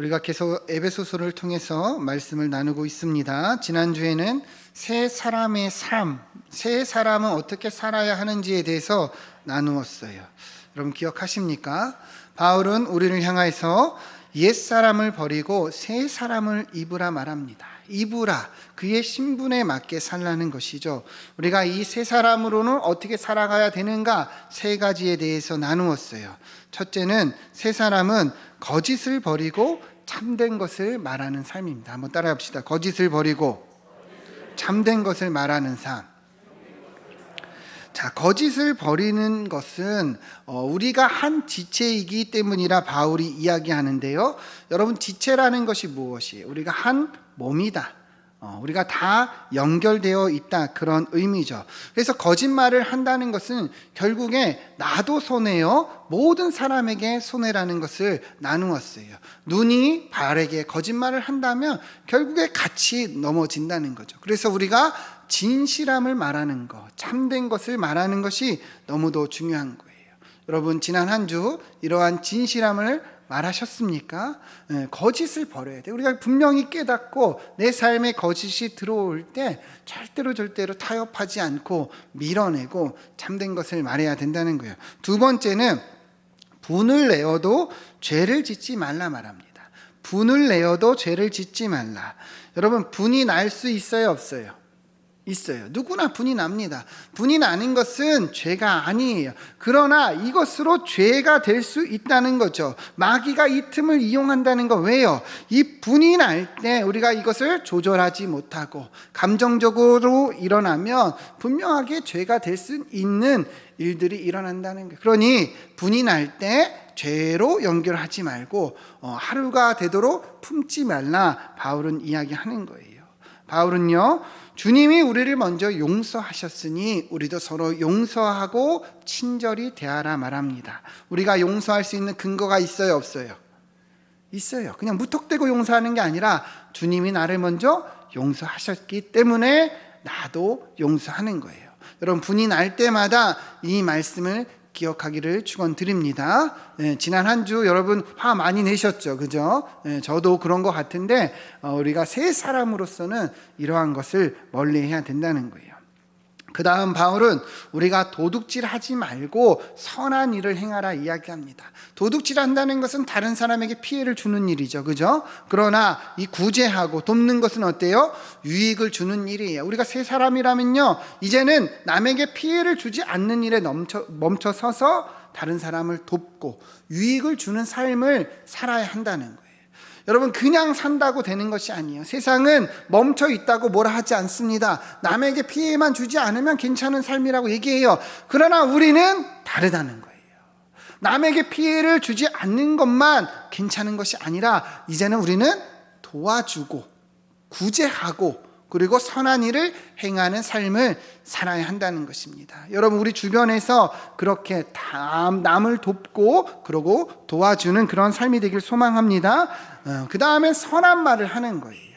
우리가 계속 에베소서를 통해서 말씀을 나누고 있습니다. 지난주에는 새 사람의 삶, 새 사람은 어떻게 살아야 하는지에 대해서 나누었어요. 여러분 기억하십니까? 바울은 우리를 향하여서 옛 사람을 버리고 새 사람을 입으라 말합니다. 입으라 그의 신분에 맞게 살라는 것이죠. 우리가 이새 사람으로는 어떻게 살아가야 되는가 세 가지에 대해서 나누었어요. 첫째는 새 사람은 거짓을 버리고 참된 것을 말하는 삶입니다. 한번 따라합시다. 거짓을 버리고 참된 것을 말하는 삶. 자, 거짓을 버리는 것은 어, 우리가 한 지체이기 때문이라 바울이 이야기하는데요. 여러분, 지체라는 것이 무엇이에요? 우리가 한 몸이다. 어, 우리가 다 연결되어 있다. 그런 의미죠. 그래서 거짓말을 한다는 것은 결국에 나도 손해요. 모든 사람에게 손해라는 것을 나누었어요. 눈이 발에게 거짓말을 한다면 결국에 같이 넘어진다는 거죠. 그래서 우리가 진실함을 말하는 것, 참된 것을 말하는 것이 너무도 중요한 거예요. 여러분, 지난 한 주 이러한 진실함을 말하셨습니까? 예, 거짓을 버려야 돼. 우리가 분명히 깨닫고 내 삶에 거짓이 들어올 때 절대로 절대로 타협하지 않고 밀어내고 참된 것을 말해야 된다는 거예요. 두 번째는 분을 내어도 죄를 짓지 말라 말합니다. 분을 내어도 죄를 짓지 말라. 여러분, 분이 날 수 있어요, 없어요? 있어요. 누구나 분이 납니다. 분이 나는 것은 죄가 아니에요. 그러나 이것으로 죄가 될 수 있다는 거죠. 마귀가 이 틈을 이용한다는 거 왜요? 이 분이 날 때 우리가 이것을 조절하지 못하고 감정적으로 일어나면 분명하게 죄가 될 수 있는 일들이 일어난다는 거예요. 그러니 분이 날 때 죄로 연결하지 말고 어, 하루가 되도록 품지 말라 바울은 이야기하는 거예요. 바울은요, 주님이 우리를 먼저 용서하셨으니 우리도 서로 용서하고 친절히 대하라 말합니다. 우리가 용서할 수 있는 근거가 있어요, 없어요? 있어요. 그냥 무턱대고 용서하는 게 아니라 주님이 나를 먼저 용서하셨기 때문에 나도 용서하는 거예요. 여러분, 분이 날 때마다 이 말씀을 기억하기를 축원드립니다. 네, 지난 한 주 여러분 화 많이 내셨죠, 그죠? 네, 저도 그런 것 같은데 어, 우리가 새 사람으로서는 이러한 것을 멀리해야 된다는 거예요. 그 다음 바울은 우리가 도둑질 하지 말고 선한 일을 행하라 이야기합니다. 도둑질 한다는 것은 다른 사람에게 피해를 주는 일이죠, 그죠? 그러나 이 구제하고 돕는 것은 어때요? 유익을 주는 일이에요. 우리가 새 사람이라면요, 이제는 남에게 피해를 주지 않는 일에 멈춰, 멈춰 서서 다른 사람을 돕고 유익을 주는 삶을 살아야 한다는 거예요. 여러분 그냥 산다고 되는 것이 아니에요. 세상은 멈춰 있다고 뭐라 하지 않습니다. 남에게 피해만 주지 않으면 괜찮은 삶이라고 얘기해요. 그러나 우리는 다르다는 거예요. 남에게 피해를 주지 않는 것만 괜찮은 것이 아니라 이제는 우리는 도와주고 구제하고 그리고 선한 일을 행하는 삶을 살아야 한다는 것입니다. 여러분, 우리 주변에서 그렇게 남을 돕고, 그러고 도와주는 그런 삶이 되길 소망합니다. 그 다음에 선한 말을 하는 거예요.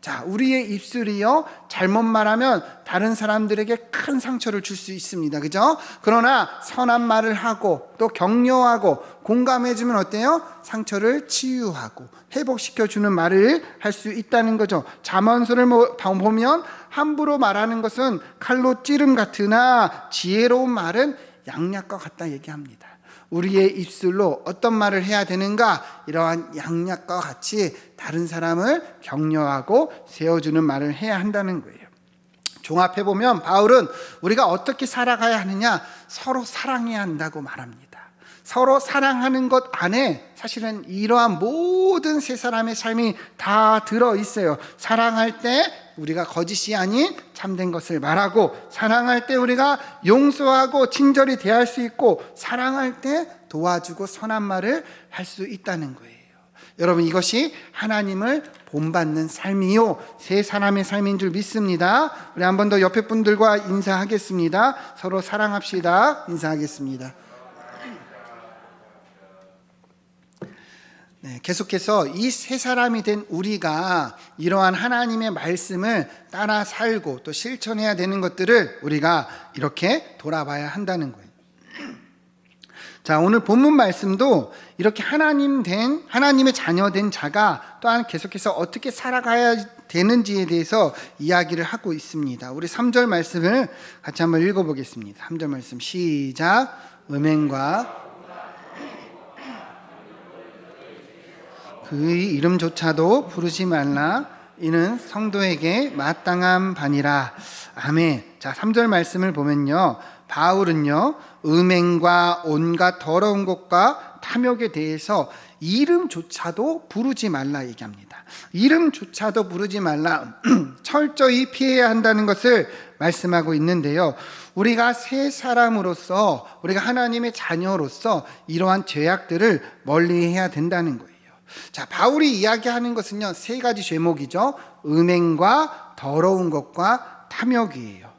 자, 우리의 입술이요, 잘못 말하면 다른 사람들에게 큰 상처를 줄 수 있습니다. 그죠? 그러나 선한 말을 하고 또 격려하고 공감해주면 어때요? 상처를 치유하고 회복시켜주는 말을 할 수 있다는 거죠. 자언서를 뭐 보면 함부로 말하는 것은 칼로 찌름 같으나 지혜로운 말은 양약과 같다 얘기합니다. 우리의 입술로 어떤 말을 해야 되는가? 이러한 양약과 같이 다른 사람을 격려하고 세워주는 말을 해야 한다는 거예요. 종합해 보면 바울은 우리가 어떻게 살아가야 하느냐? 서로 사랑해야 한다고 말합니다. 서로 사랑하는 것 안에 사실은 이러한 모든 세 사람의 삶이 다 들어 있어요. 사랑할 때 우리가 거짓이 아닌 참된 것을 말하고, 사랑할 때 우리가 용서하고 친절히 대할 수 있고, 사랑할 때 도와주고 선한 말을 할 수 있다는 거예요. 여러분 이것이 하나님을 본받는 삶이요 세 사람의 삶인 줄 믿습니다. 우리 한 번 더 옆에 분들과 인사하겠습니다. 서로 사랑합시다. 인사하겠습니다. 계속해서 이세 사람이 된 우리가 이러한 하나님의 말씀을 따라 살고 또 실천해야 되는 것들을 우리가 이렇게 돌아봐야 한다는 거예요. 자, 오늘 본문 말씀도 이렇게 하나님 된, 하나님의 자녀 된 자가 또한 계속해서 어떻게 살아가야 되는지에 대해서 이야기를 하고 있습니다. 우리 3절 말씀을 같이 한번 읽어보겠습니다. 3절 말씀 시작. 음행과 그의 이름조차도 부르지 말라. 이는 성도에게 마땅한 반이라. 아멘. 자, 3절 말씀을 보면요. 바울은요, 음행과 온갖 더러운 것과 탐욕에 대해서 이름조차도 부르지 말라 얘기합니다. 이름조차도 부르지 말라. 철저히 피해야 한다는 것을 말씀하고 있는데요. 우리가 새 사람으로서, 우리가 하나님의 자녀로서 이러한 죄악들을 멀리 해야 된다는 거예요. 자, 바울이 이야기하는 것은요, 세 가지 죄목이죠. 음행과 더러운 것과 탐욕이에요.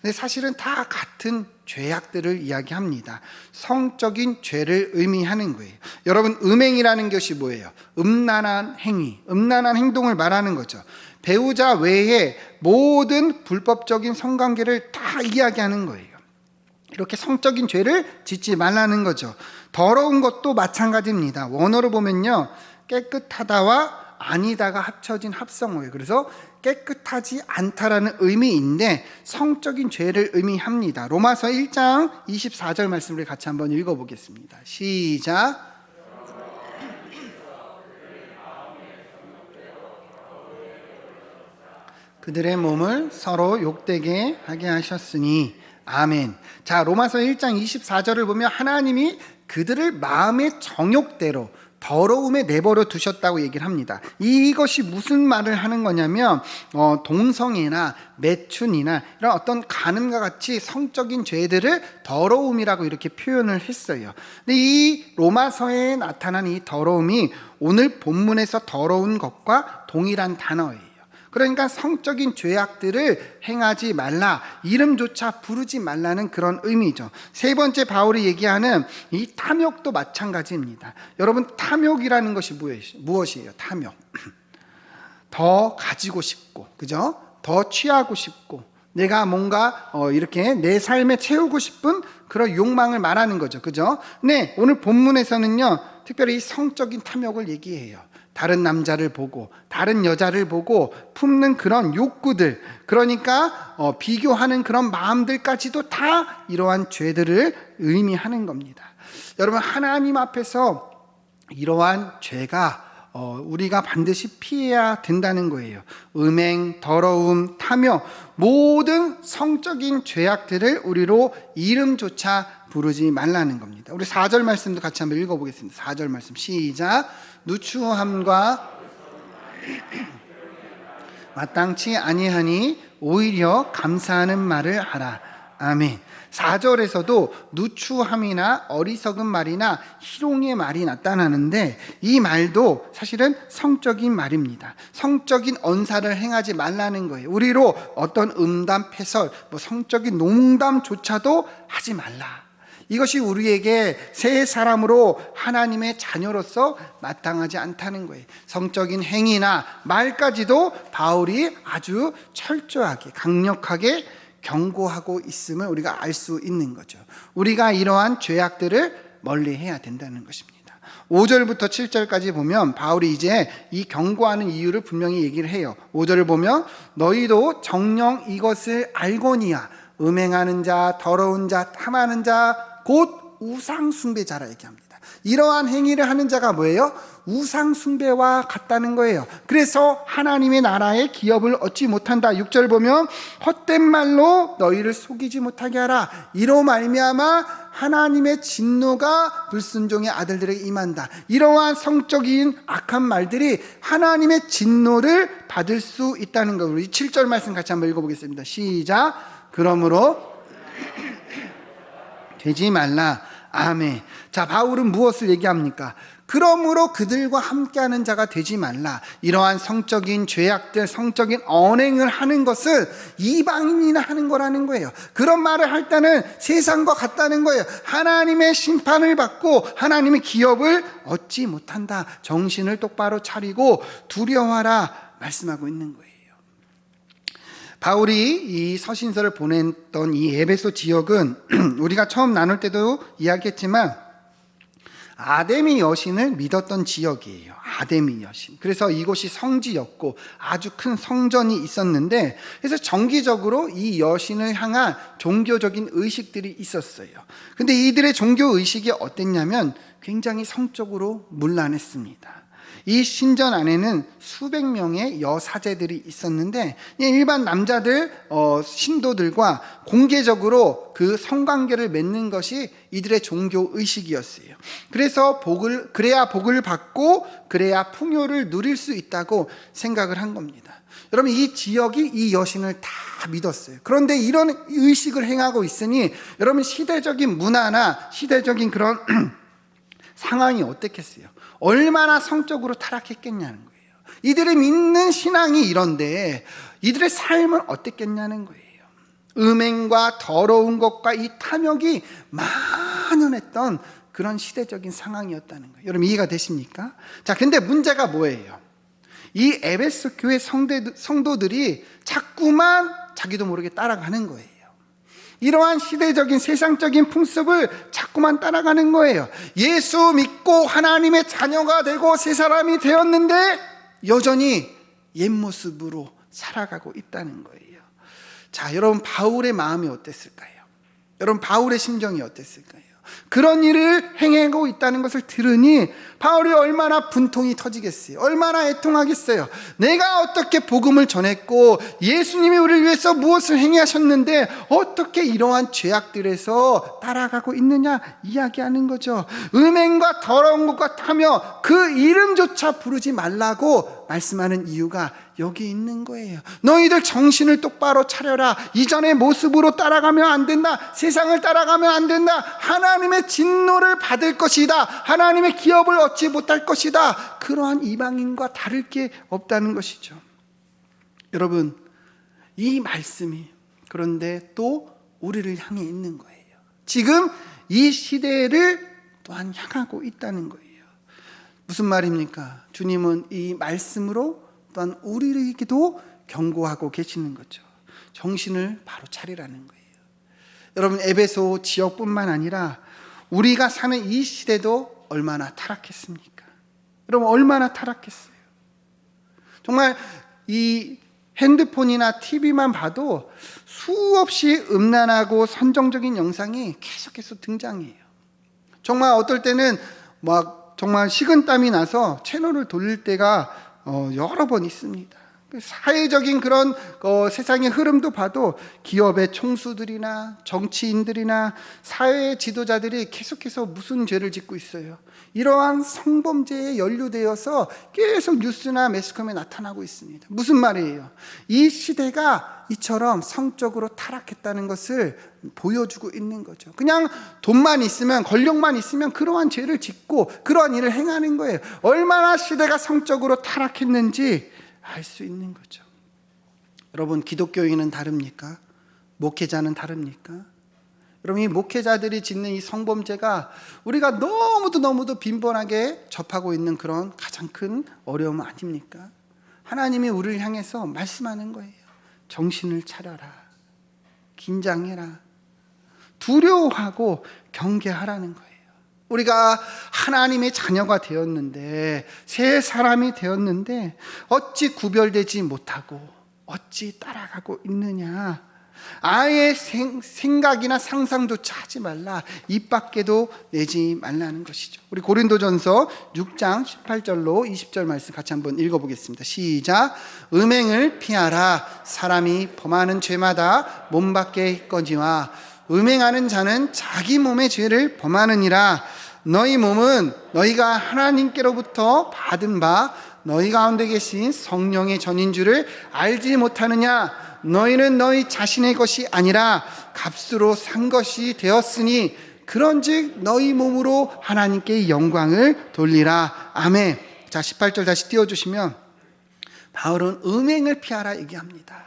근데 사실은 다 같은 죄악들을 이야기합니다. 성적인 죄를 의미하는 거예요. 여러분, 음행이라는 것이 뭐예요? 음란한 행위, 음란한 행동을 말하는 거죠. 배우자 외에 모든 불법적인 성관계를 다 이야기하는 거예요. 이렇게 성적인 죄를 짓지 말라는 거죠. 더러운 것도 마찬가지입니다. 원어로 보면요. 깨끗하다와 아니다가 합쳐진 합성어예요. 그래서 깨끗하지 않다라는 의미인데 성적인 죄를 의미합니다. 로마서 1장 24절 말씀을 같이 한번 읽어보겠습니다. 시작. 그들의 몸을 서로 욕되게 하게 하셨으니 아멘. 자, 로마서 1장 24절을 보면 하나님이 그들을 마음의 정욕대로 더러움에 내버려 두셨다고 얘기를 합니다. 이것이 무슨 말을 하는 거냐면 어, 동성애나 매춘이나 이런 어떤 간음과 같이 성적인 죄들을 더러움이라고 이렇게 표현을 했어요. 근데 이 로마서에 나타난 이 더러움이 오늘 본문에서 더러운 것과 동일한 단어예요. 그러니까 성적인 죄악들을 행하지 말라, 이름조차 부르지 말라는 그런 의미죠. 세 번째 바울이 얘기하는 이 탐욕도 마찬가지입니다. 여러분, 탐욕이라는 것이 무엇이에요? 탐욕. 더 가지고 싶고, 그죠? 더 취하고 싶고, 내가 뭔가 어 이렇게 내 삶에 채우고 싶은 그런 욕망을 말하는 거죠. 그죠? 네, 오늘 본문에서는요, 특별히 성적인 탐욕을 얘기해요. 다른 남자를 보고 다른 여자를 보고 품는 그런 욕구들 그러니까 어, 비교하는 그런 마음들까지도 다 이러한 죄들을 의미하는 겁니다. 여러분 하나님 앞에서 이러한 죄가 어, 우리가 반드시 피해야 된다는 거예요. 음행, 더러움, 탐욕, 모든 성적인 죄악들을 우리로 이름조차 부르지 말라는 겁니다. 우리 4절 말씀도 같이 한번 읽어보겠습니다. 4절 말씀 시작. 누추함과 마땅치 아니하니 오히려 감사하는 말을 하라. 아멘. 4절에서도 누추함이나 어리석은 말이나 희롱의 말이 나타나는데 이 말도 사실은 성적인 말입니다. 성적인 언사를 행하지 말라는 거예요. 우리로 어떤 음담, 패설, 뭐 성적인 농담조차도 하지 말라. 이것이 우리에게 새 사람으로 하나님의 자녀로서 마땅하지 않다는 거예요. 성적인 행위나 말까지도 바울이 아주 철저하게, 강력하게 경고하고 있음을 우리가 알 수 있는 거죠. 우리가 이러한 죄악들을 멀리 해야 된다는 것입니다. 5절부터 7절까지 보면 바울이 이제 이 경고하는 이유를 분명히 얘기를 해요. 5절을 보면 너희도 정령 이것을 알고니야 음행하는 자, 더러운 자, 탐하는 자, 곧 우상숭배자라 얘기합니다. 이러한 행위를 하는 자가 뭐예요? 우상숭배와 같다는 거예요. 그래서 하나님의 나라의 기업을 얻지 못한다. 6절 보면 헛된 말로 너희를 속이지 못하게 하라. 이로 말미암아 하나님의 진노가 불순종의 아들들에게 임한다. 이러한 성적인 악한 말들이 하나님의 진노를 받을 수 있다는 거. 우리 7절 말씀 같이 한번 읽어보겠습니다. 시작. 그러므로 되지 말라. 아멘. 자, 바울은 무엇을 얘기합니까? 그러므로 그들과 함께하는 자가 되지 말라. 이러한 성적인 죄악들, 성적인 언행을 하는 것은 이방인이나 하는 거라는 거예요. 그런 말을 할 때는 세상과 같다는 거예요. 하나님의 심판을 받고 하나님의 기업을 얻지 못한다. 정신을 똑바로 차리고 두려워하라. 말씀하고 있는 거예요. 바울이 이 서신서를 보냈던 이 에베소 지역은 우리가 처음 나눌 때도 이야기했지만 아데미 여신을 믿었던 지역이에요. 아데미 여신. 그래서 이곳이 성지였고 아주 큰 성전이 있었는데 그래서 정기적으로 이 여신을 향한 종교적인 의식들이 있었어요. 근데 이들의 종교 의식이 어땠냐면 굉장히 성적으로 문란했습니다. 이 신전 안에는 수백 명의 여사제들이 있었는데 일반 남자들 어, 신도들과 공개적으로 그 성관계를 맺는 것이 이들의 종교 의식이었어요. 그래서 복을 그래야 복을 받고 그래야 풍요를 누릴 수 있다고 생각을 한 겁니다. 여러분 이 지역이 이 여신을 다 믿었어요. 그런데 이런 의식을 행하고 있으니 여러분 시대적인 문화나 시대적인 그런 상황이 어떻겠어요? 얼마나 성적으로 타락했겠냐는 거예요. 이들이 믿는 신앙이 이런데 이들의 삶은 어땠겠냐는 거예요. 음행과 더러운 것과 이 탐욕이 만연했던 그런 시대적인 상황이었다는 거예요. 여러분 이해가 되십니까? 자, 근데 문제가 뭐예요? 이 에베소 교회 성대, 성도들이 자꾸만 자기도 모르게 따라가는 거예요. 이러한 시대적인 세상적인 풍습을 자꾸만 따라가는 거예요. 예수 믿고 하나님의 자녀가 되고 새 사람이 되었는데 여전히 옛 모습으로 살아가고 있다는 거예요. 자, 여러분 바울의 마음이 어땠을까요? 여러분 바울의 심정이 어땠을까요? 그런 일을 행하고 있다는 것을 들으니 바울이 얼마나 분통이 터지겠어요. 얼마나 애통하겠어요. 내가 어떻게 복음을 전했고 예수님이 우리를 위해서 무엇을 행하셨는데 어떻게 이러한 죄악들에서 따라가고 있느냐 이야기하는 거죠. 음행과 더러운 것과 타며 그 이름조차 부르지 말라고 말씀하는 이유가 여기 있는 거예요. 너희들 정신을 똑바로 차려라. 이전의 모습으로 따라가면 안 된다. 세상을 따라가면 안 된다. 하나님의 진노를 받을 것이다. 하나님의 기업을 얻지 못할 것이다. 그러한 이방인과 다를 게 없다는 것이죠. 여러분, 이 말씀이 그런데 또 우리를 향해 있는 거예요. 지금 이 시대를 또한 향하고 있다는 거예요. 무슨 말입니까? 주님은 이 말씀으로 또한 우리에게도 경고하고 계시는 거죠. 정신을 바로 차리라는 거예요. 여러분 에베소 지역뿐만 아니라 우리가 사는 이 시대도 얼마나 타락했습니까? 여러분 얼마나 타락했어요? 정말 이 핸드폰이나 TV만 봐도 수없이 음란하고 선정적인 영상이 계속해서 등장해요. 정말 어떨 때는 막 정말 식은땀이 나서 채널을 돌릴 때가 어, 여러 번 있습니다. 사회적인 그런 어, 세상의 흐름도 봐도 기업의 총수들이나 정치인들이나 사회 지도자들이 계속해서 무슨 죄를 짓고 있어요. 이러한 성범죄에 연루되어서 계속 뉴스나 매스컴에 나타나고 있습니다. 무슨 말이에요? 이 시대가 이처럼 성적으로 타락했다는 것을 보여주고 있는 거죠. 그냥 돈만 있으면, 권력만 있으면 그러한 죄를 짓고 그러한 일을 행하는 거예요. 얼마나 시대가 성적으로 타락했는지 알 수 있는 거죠. 여러분, 기독교인은 다릅니까? 목회자는 다릅니까? 여러분, 이 목회자들이 짓는 이 성범죄가 우리가 너무도 너무도 빈번하게 접하고 있는 그런 가장 큰 어려움 아닙니까? 하나님이 우리를 향해서 말씀하는 거예요. 정신을 차려라. 긴장해라. 두려워하고 경계하라는 거예요. 우리가 하나님의 자녀가 되었는데, 새 사람이 되었는데, 어찌 구별되지 못하고, 어찌 따라가고 있느냐. 아예 생, 생각이나 상상조차 하지 말라. 입 밖에도 내지 말라는 것이죠. 우리 고린도전서 6장 18절로 20절 말씀 같이 한번 읽어보겠습니다. 시작. 음행을 피하라. 사람이 범하는 죄마다 몸 밖에 있거니와 음행하는 자는 자기 몸의 죄를 범하느니라. 너희 몸은 너희가 하나님께로부터 받은 바 너희 가운데 계신 성령의 전인 줄을 알지 못하느냐? 너희는 너희 자신의 것이 아니라 값으로 산 것이 되었으니 그런즉 너희 몸으로 하나님께 영광을 돌리라. 아멘. 자, 18절 다시 띄워 주시면 바울은 음행을 피하라 얘기합니다.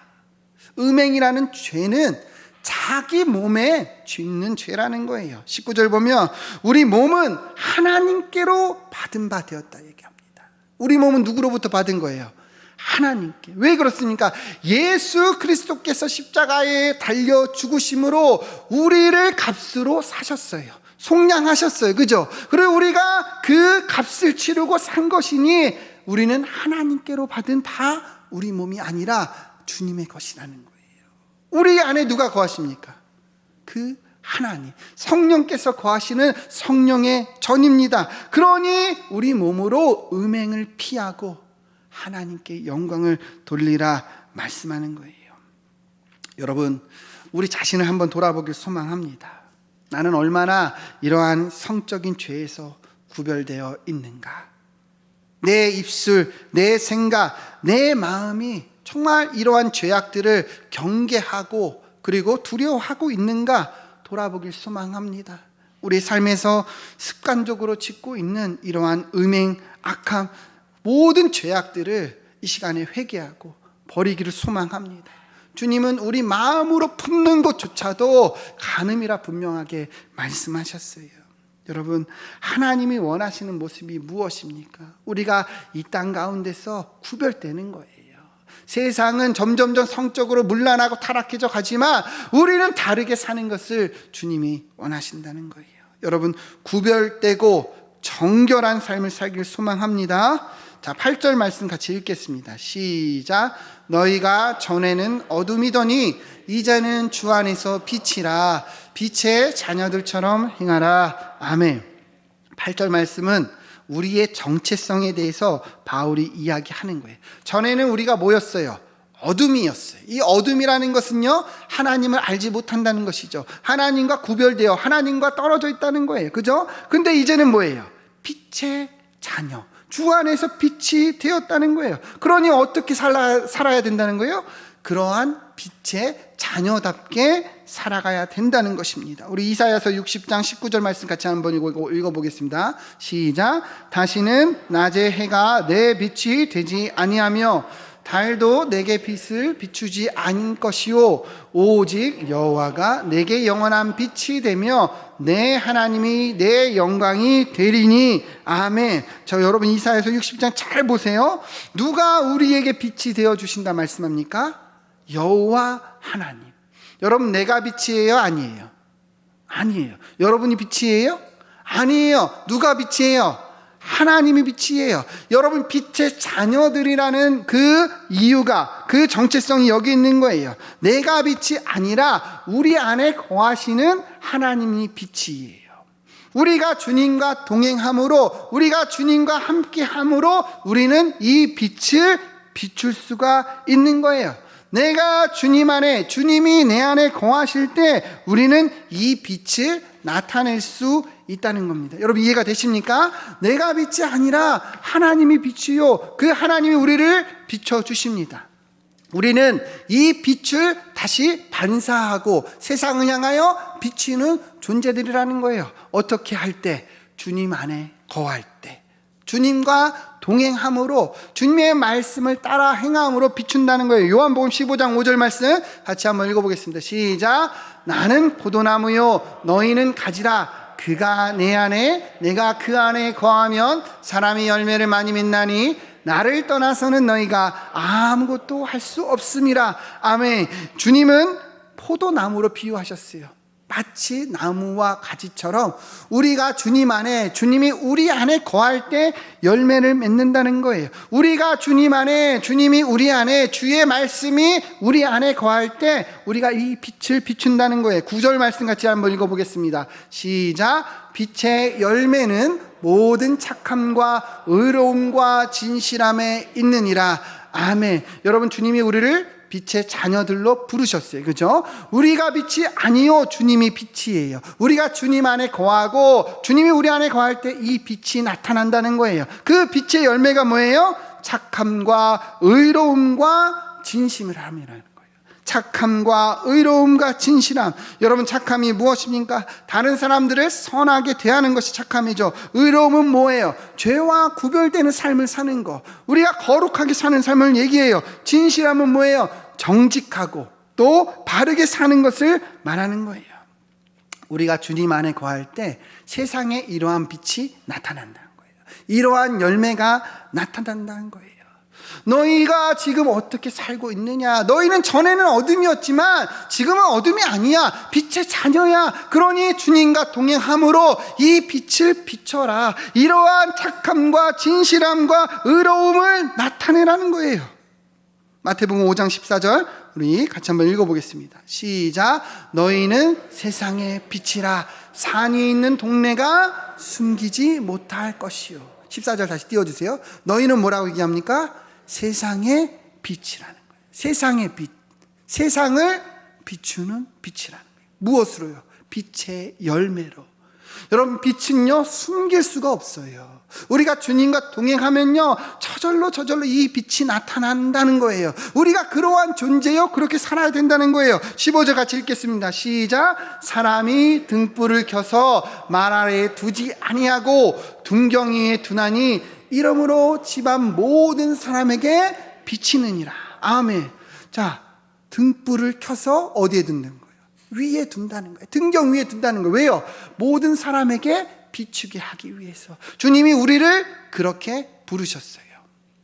음행이라는 죄는 자기 몸에 짓는 죄라는 거예요. 19절 보면 우리 몸은 하나님께로 받은 바 되었다 얘기합니다. 우리 몸은 누구로부터 받은 거예요? 하나님께. 왜 그렇습니까? 예수 그리스도께서 십자가에 달려 죽으심으로 우리를 값으로 사셨어요. 속량하셨어요. 그죠? 그리고 우리가 그 값을 치르고 산 것이니 우리는 하나님께로 받은 다 우리 몸이 아니라 주님의 것이라는 거예요. 우리 안에 누가 거하십니까? 그 하나님, 성령께서 거하시는 성령의 전입니다. 그러니 우리 몸으로 음행을 피하고 하나님께 영광을 돌리라 말씀하는 거예요. 여러분, 우리 자신을 한번 돌아보길 소망합니다. 나는 얼마나 이러한 성적인 죄에서 구별되어 있는가? 내 입술, 내 생각, 내 마음이 정말 이러한 죄악들을 경계하고 그리고 두려워하고 있는가 돌아보길 소망합니다. 우리 삶에서 습관적으로 짓고 있는 이러한 음행, 악함, 모든 죄악들을 이 시간에 회개하고 버리기를 소망합니다. 주님은 우리 마음으로 품는 것조차도 간음이라 분명하게 말씀하셨어요. 여러분, 하나님이 원하시는 모습이 무엇입니까? 우리가 이 땅 가운데서 구별되는 거예요. 세상은 점점점 성적으로 문란하고 타락해져 가지만 우리는 다르게 사는 것을 주님이 원하신다는 거예요. 여러분, 구별되고 정결한 삶을 살길 소망합니다. 자, 8절 말씀 같이 읽겠습니다. 시작. 너희가 전에는 어둠이더니 이제는 주 안에서 빛이라 빛의 자녀들처럼 행하라. 아멘. 8절 말씀은 우리의 정체성에 대해서 바울이 이야기하는 거예요. 전에는 우리가 뭐였어요? 어둠이었어요. 이 어둠이라는 것은요, 하나님을 알지 못한다는 것이죠. 하나님과 구별되어 하나님과 떨어져 있다는 거예요. 그죠? 근데 이제는 뭐예요? 빛의 자녀. 주 안에서 빛이 되었다는 거예요. 그러니 어떻게 살아, 살아야 된다는 거예요? 그러한 빛의 자녀답게 살아가야 된다는 것입니다. 우리 이사야서 60장 19절 말씀 같이 한번 읽어 보겠습니다. 시작. 다시는 낮의 해가 내 빛이 되지 아니하며 달도 내게 빛을 비추지 않을 것이요 오직 여호와가 내게 영원한 빛이 되며 내 하나님이 내 영광이 되리니 아멘. 저 여러분 이사야서 60장 잘 보세요. 누가 우리에게 빛이 되어 주신다 말씀합니까? 여호와 하나님. 여러분 내가 빛이에요, 아니에요? 아니에요. 여러분이 빛이에요? 아니에요. 누가 빛이에요? 하나님이 빛이에요. 여러분 빛의 자녀들이라는 그 이유가 그 정체성이 여기 있는 거예요. 내가 빛이 아니라 우리 안에 거하시는 하나님이 빛이에요. 우리가 주님과 동행함으로 우리가 주님과 함께함으로 우리는 이 빛을 비출 수가 있는 거예요. 내가 주님 안에 주님이 내 안에 거하실 때 우리는 이 빛을 나타낼 수 있다는 겁니다. 여러분 이해가 되십니까? 내가 빛이 아니라 하나님이 빛이요. 그 하나님이 우리를 비춰 주십니다. 우리는 이 빛을 다시 반사하고 세상을 향하여 비치는 존재들이라는 거예요. 어떻게 할 때? 주님 안에 거할 때. 주님과 동행함으로 주님의 말씀을 따라 행함으로 비춘다는 거예요. 요한복음 15장 5절 말씀 같이 한번 읽어보겠습니다. 시작. 나는 포도나무요 너희는 가지라. 그가 내 안에 내가 그 안에 거하면 사람이 열매를 많이 맺나니 나를 떠나서는 너희가 아무것도 할 수 없음이라. 아멘. 주님은 포도나무로 비유하셨어요. 마치 나무와 가지처럼 우리가 주님 안에 주님이 우리 안에 거할 때 열매를 맺는다는 거예요. 우리가 주님 안에 주님이 우리 안에 주의 말씀이 우리 안에 거할 때 우리가 이 빛을 비춘다는 거예요. 구절 말씀 같이 한번 읽어 보겠습니다. 시작. 빛의 열매는 모든 착함과 의로움과 진실함에 있느니라. 아멘. 여러분 주님이 우리를 빛의 자녀들로 부르셨어요. 그죠? 우리가 빛이 아니요. 주님이 빛이에요. 우리가 주님 안에 거하고 주님이 우리 안에 거할 때 이 빛이 나타난다는 거예요. 그 빛의 열매가 뭐예요? 착함과 의로움과 진심을 함이라는 거예요. 착함과 의로움과 진실함. 여러분, 착함이 무엇입니까? 다른 사람들을 선하게 대하는 것이 착함이죠. 의로움은 뭐예요? 죄와 구별되는 삶을 사는 거. 우리가 거룩하게 사는 삶을 얘기해요. 진실함은 뭐예요? 정직하고 또 바르게 사는 것을 말하는 거예요. 우리가 주님 안에 거할 때 세상에 이러한 빛이 나타난다는 거예요. 이러한 열매가 나타난다는 거예요. 너희가 지금 어떻게 살고 있느냐? 너희는 전에는 어둠이었지만 지금은 어둠이 아니야. 빛의 자녀야. 그러니 주님과 동행함으로 이 빛을 비춰라. 이러한 착함과 진실함과 의로움을 나타내라는 거예요. 마태복음 5장 14절 우리 같이 한번 읽어보겠습니다. 시작. 너희는 세상의 빛이라 산이 있는 동네가 숨기지 못할 것이요. 14절 다시 띄워주세요. 너희는 뭐라고 얘기합니까? 세상의 빛이라는 거예요. 세상의 빛. 세상을 비추는 빛이라는 거예요. 무엇으로요? 빛의 열매로. 여러분, 빛은요, 숨길 수가 없어요. 우리가 주님과 동행하면요, 저절로 저절로 이 빛이 나타난다는 거예요. 우리가 그러한 존재요, 그렇게 살아야 된다는 거예요. 15절 같이 읽겠습니다. 시작. 사람이 등불을 켜서 말 아래에 두지 아니하고 둥경이에 두나니 이러므로 집안 모든 사람에게 비치느니라. 아멘. 자, 등불을 켜서 어디에 둔다는 거예요? 위에 둔다는 거예요. 등경 위에 둔다는 거예요. 왜요? 모든 사람에게 비추게 하기 위해서. 주님이 우리를 그렇게 부르셨어요.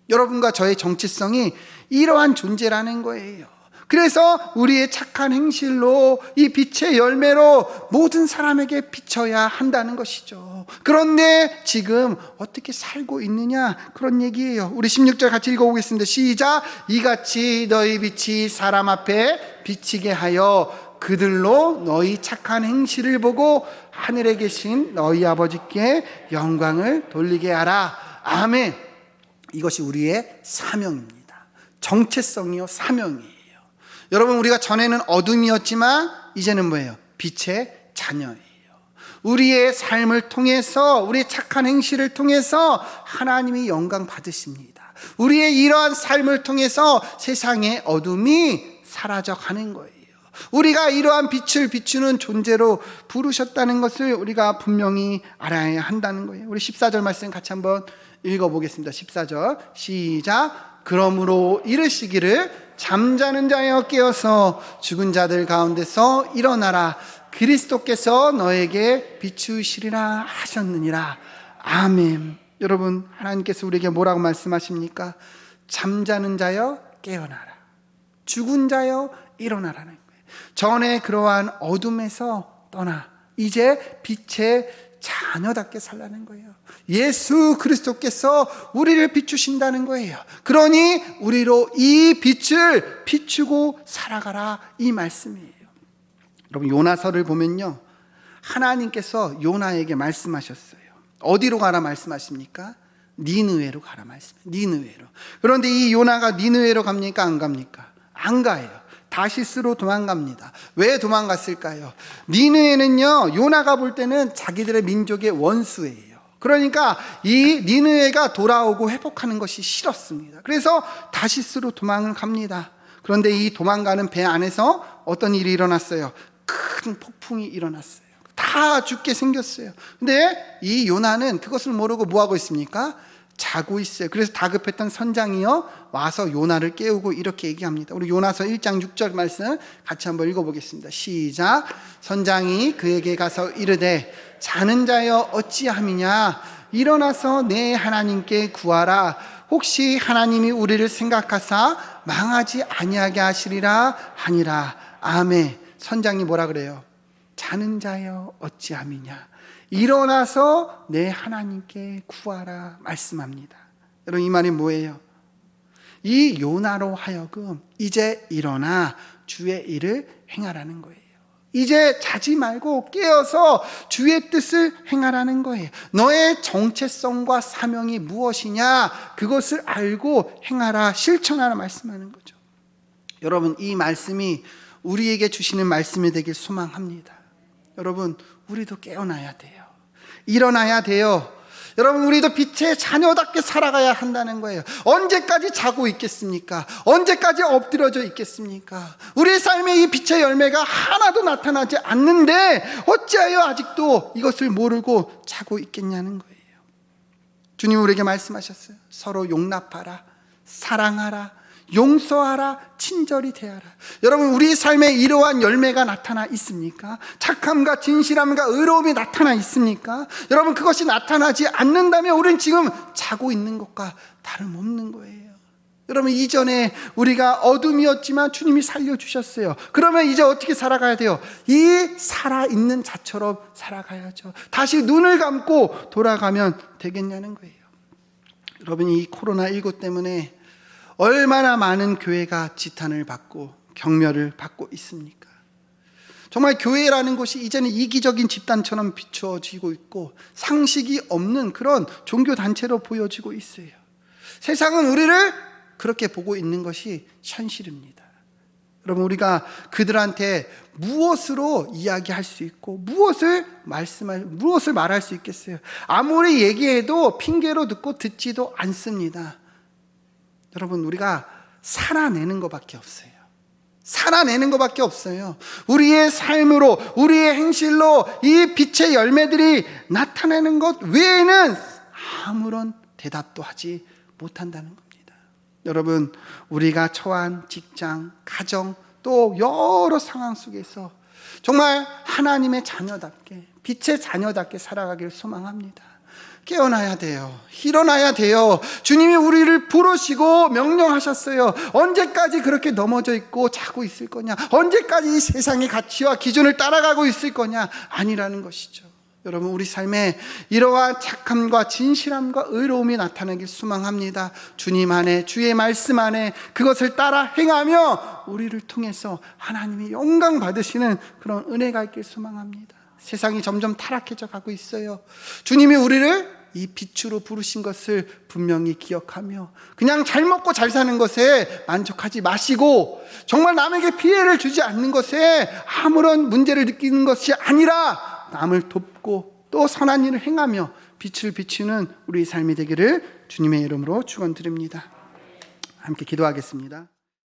여러분과 저의 정체성이 이러한 존재라는 거예요. 그래서 우리의 착한 행실로 이 빛의 열매로 모든 사람에게 비춰야 한다는 것이죠. 그런데 지금 어떻게 살고 있느냐? 그런 얘기예요. 우리 16절 같이 읽어보겠습니다. 시작. 이같이 너희 빛이 사람 앞에 비치게 하여 그들로 너희 착한 행실을 보고 하늘에 계신 너희 아버지께 영광을 돌리게 하라. 아멘. 이것이 우리의 사명입니다. 정체성이요, 사명이에요. 여러분, 우리가 전에는 어둠이었지만, 이제는 뭐예요? 빛의 자녀예요. 우리의 삶을 통해서, 우리의 착한 행실을 통해서 하나님이 영광 받으십니다. 우리의 이러한 삶을 통해서 세상의 어둠이 사라져 가는 거예요. 우리가 이러한 빛을 비추는 존재로 부르셨다는 것을 우리가 분명히 알아야 한다는 거예요. 우리 14절 말씀 같이 한번 읽어보겠습니다. 14절 시작. 그러므로 이르시기를 잠자는 자여 깨어서 죽은 자들 가운데서 일어나라. 그리스도께서 너에게 비추시리라 하셨느니라. 아멘. 여러분, 하나님께서 우리에게 뭐라고 말씀하십니까? 잠자는 자여 깨어나라. 죽은 자여 일어나라는. 전에 그러한 어둠에서 떠나 이제 빛의 자녀답게 살라는 거예요. 예수 그리스도께서 우리를 비추신다는 거예요. 그러니 우리로 이 빛을 비추고 살아가라 이 말씀이에요. 여러분 요나서를 보면요. 하나님께서 요나에게 말씀하셨어요. 어디로 가라 말씀하십니까? 니느웨로 가라 말씀. 니느웨로. 그런데 이 요나가 니느웨로 갑니까? 안 갑니까? 안 가요. 다시스로 도망갑니다. 왜 도망갔을까요? 니느에는요, 요나가 볼 때는 자기들의 민족의 원수예요. 그러니까 이 니느에가 돌아오고 회복하는 것이 싫었습니다. 그래서 다시스로 도망을 갑니다. 그런데 이 도망가는 배 안에서 어떤 일이 일어났어요? 큰 폭풍이 일어났어요. 다 죽게 생겼어요. 근데 이 요나는 그것을 모르고 뭐 하고 있습니까? 자고 있어요. 그래서 다급했던 선장이요 와서 요나를 깨우고 이렇게 얘기합니다. 우리 요나서 1장 6절 말씀 같이 한번 읽어보겠습니다. 시작. 선장이 그에게 가서 이르되 자는 자여 어찌함이냐 일어나서 내 하나님께 구하라. 혹시 하나님이 우리를 생각하사 망하지 아니하게 하시리라 하니라. 아멘. 선장이 뭐라 그래요? 자는 자여 어찌함이냐. 일어나서 내 하나님께 구하라 말씀합니다. 여러분 이 말이 뭐예요? 이 요나로 하여금 이제 일어나 주의 일을 행하라는 거예요. 이제 자지 말고 깨어서 주의 뜻을 행하라는 거예요. 너의 정체성과 사명이 무엇이냐? 그것을 알고 행하라, 실천하라 말씀하는 거죠. 여러분, 이 말씀이 우리에게 주시는 말씀이 되길 소망합니다. 여러분, 우리도 깨어나야 돼요. 일어나야 돼요. 여러분, 우리도 빛의 자녀답게 살아가야 한다는 거예요. 언제까지 자고 있겠습니까? 언제까지 엎드려져 있겠습니까? 우리의 삶에 이 빛의 열매가 하나도 나타나지 않는데, 어찌하여 아직도 이것을 모르고 자고 있겠냐는 거예요. 주님 우리에게 말씀하셨어요. 서로 용납하라, 사랑하라, 용서하라, 친절히 대하라. 여러분, 우리 삶에 이러한 열매가 나타나 있습니까? 착함과 진실함과 의로움이 나타나 있습니까? 여러분, 그것이 나타나지 않는다면 우리는 지금 자고 있는 것과 다름없는 거예요. 여러분 이전에 우리가 어둠이었지만 주님이 살려주셨어요. 그러면 이제 어떻게 살아가야 돼요? 이 살아있는 자처럼 살아가야죠. 다시 눈을 감고 돌아가면 되겠냐는 거예요. 여러분 이 코로나19 때문에 얼마나 많은 교회가 지탄을 받고 경멸을 받고 있습니까? 정말 교회라는 곳이 이제는 이기적인 집단처럼 비추어지고 있고 상식이 없는 그런 종교 단체로 보여지고 있어요. 세상은 우리를 그렇게 보고 있는 것이 현실입니다. 여러분 우리가 그들한테 무엇으로 이야기할 수 있고 무엇을 말씀할 무엇을 말할 수 있겠어요? 아무리 얘기해도 핑계로 듣고 듣지도 않습니다. 여러분 우리가 살아내는 것밖에 없어요. 살아내는 것밖에 없어요. 우리의 삶으로, 우리의 행실로 이 빛의 열매들이 나타나는 것 외에는 아무런 대답도 하지 못한다는 겁니다. 여러분, 우리가 처한 직장, 가정, 또 여러 상황 속에서 정말 하나님의 자녀답게, 빛의 자녀답게 살아가길 소망합니다. 깨어나야 돼요. 일어나야 돼요. 주님이 우리를 부르시고 명령하셨어요. 언제까지 그렇게 넘어져 있고 자고 있을 거냐? 언제까지 이 세상의 가치와 기준을 따라가고 있을 거냐? 아니라는 것이죠. 여러분, 우리 삶에 이러한 착함과 진실함과 의로움이 나타나길 소망합니다. 주님 안에, 주의 말씀 안에 그것을 따라 행하며 우리를 통해서 하나님이 영광 받으시는 그런 은혜가 있길 소망합니다. 세상이 점점 타락해져 가고 있어요. 주님이 우리를 이 빛으로 부르신 것을 분명히 기억하며 그냥 잘 먹고 잘 사는 것에 만족하지 마시고 정말 남에게 피해를 주지 않는 것에 아무런 문제를 느끼는 것이 아니라 남을 돕고 또 선한 일을 행하며 빛을 비추는 우리 삶이 되기를 주님의 이름으로 축원드립니다. 함께 기도하겠습니다.